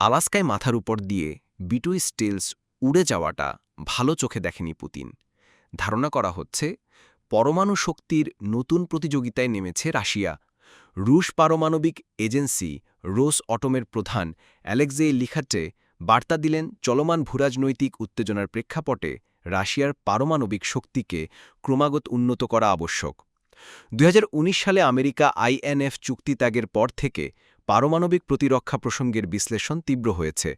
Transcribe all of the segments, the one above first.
আলাস্কায় মাথার উপর দিয়ে বিটু স্টিলস উড়ে যাওয়াটা ভালো চোখে দেখেনি পুতিন। ধারণা করা হচ্ছে, পরমাণু শক্তির নতুন প্রতিযোগিতায় নেমেছে রাশিয়া। রুশ পারমাণবিক এজেন্সি রোস অটোমের প্রধান অ্যালেক্সেই লিখাটে বার্তা দিলেন, চলমান ভূরাজনৈতিক উত্তেজনার প্রেক্ষাপটে রাশিয়ার পারমাণবিক শক্তিকে ক্রমাগত উন্নত করা আবশ্যক। 2019 সালে আমেরিকা আইএনএফ চুক্তি ত্যাগের পর থেকে পারমাণবিক প্রতিরক্ষা প্রসঙ্গের বিশ্লেষণ তীব্র হয়েছে।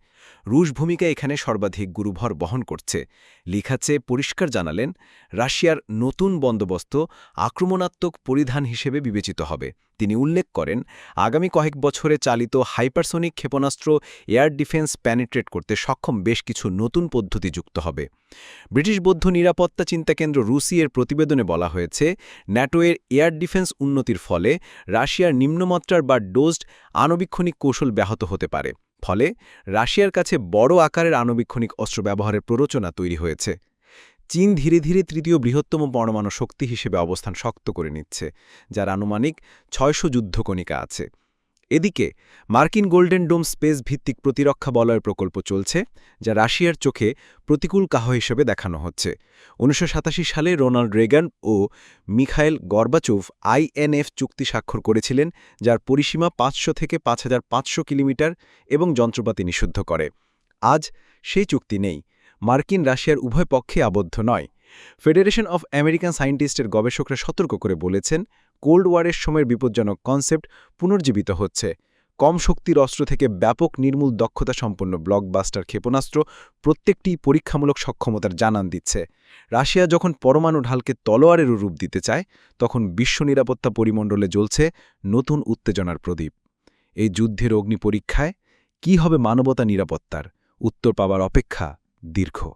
রুশ ভূমিকা এখানে সর্বাধিক গুরুভর বহন করছে। লিখাচ্ছে পরিষ্কার জানালেন, রাশিয়ার নতুন বন্দোবস্ত আক্রমণাত্মক পরিধান হিসেবে বিবেচিত হবে। তিনি উল্লেখ করেন, আগামী কয়েক বছরে চালিত হাইপারসোনিক ক্ষেপণাস্ত্র এয়ার ডিফেন্স প্যানিট্রেট করতে সক্ষম বেশ কিছু নতুন পদ্ধতি যুক্ত হবে। ব্রিটিশ বৌদ্ধ নিরাপত্তা চিন্তাকেন্দ্র এর প্রতিবেদনে বলা হয়েছে, ন্যাটোয়ের এয়ার ডিফেন্স উন্নতির ফলে রাশিয়ার নিম্নমাত্রার বা ডোজড আণবিক্ষণিক কৌশল ব্যাহত হতে পারে, ফলে রাশিয়ার কাছে বড় আকারের আণবিক্ষণিক অস্ত্র ব্যবহারের প্ররোচনা তৈরি হয়েছে। চীন ধীরে ধীরে তৃতীয় বৃহত্তম পরমাণু শক্তি হিসেবে অবস্থান শক্ত করে নিচ্ছে, যার আনুমানিক ছয়শো যুদ্ধকণিকা আছে। এদিকে, মার্কিন গোল্ডেন ডোম স্পেস ভিত্তিক প্রতিরক্ষা বলয় প্রকল্প চলছে, যা রাশিয়ার চোখে প্রতিকূল কাহ হিসেবে দেখানো হচ্ছে। উনিশশো সাতাশি সালে রোনাল্ড রেগান ও মিখাইল গর্বাচোভ আইএনএফ চুক্তি স্বাক্ষর করেছিলেন, যার পরিসীমা পাঁচশো থেকে পাঁচ হাজার পাঁচশো কিলোমিটার এবং যন্ত্রপাতি নিষিদ্ধ করে। আজ সেই চুক্তি নেই। মার্কিন রাশিয়ার উভয় পক্ষে আবদ্ধ নয়। ফেডারেশন অফ আমেরিকান সায়েন্টিস্টের গবেষকরা সতর্ক করে বলেছেন কোল্ড ওয়ারের সময়ের বিপজ্জনক কনসেপ্ট পুনর্জীবিত হচ্ছে। কম শক্তির অস্ত্র থেকে ব্যাপক নির্মূল দক্ষতা সম্পন্ন ব্লকবাস্টার ক্ষেপণাস্ত্র প্রত্যেকটি পরীক্ষামূলক সক্ষমতার জানান দিচ্ছে। রাশিয়া যখন পরমাণু ঢালকে তলোয়ারেরও রূপ দিতে চায়, তখন বিশ্ব নিরাপত্তা পরিমণ্ডলে জ্বলছে নতুন উত্তেজনার প্রদীপ। এই যুদ্ধের অগ্নি পরীক্ষায় কী হবে মানবতা নিরাপত্তার? উত্তর পাবার অপেক্ষা দীর্ঘ।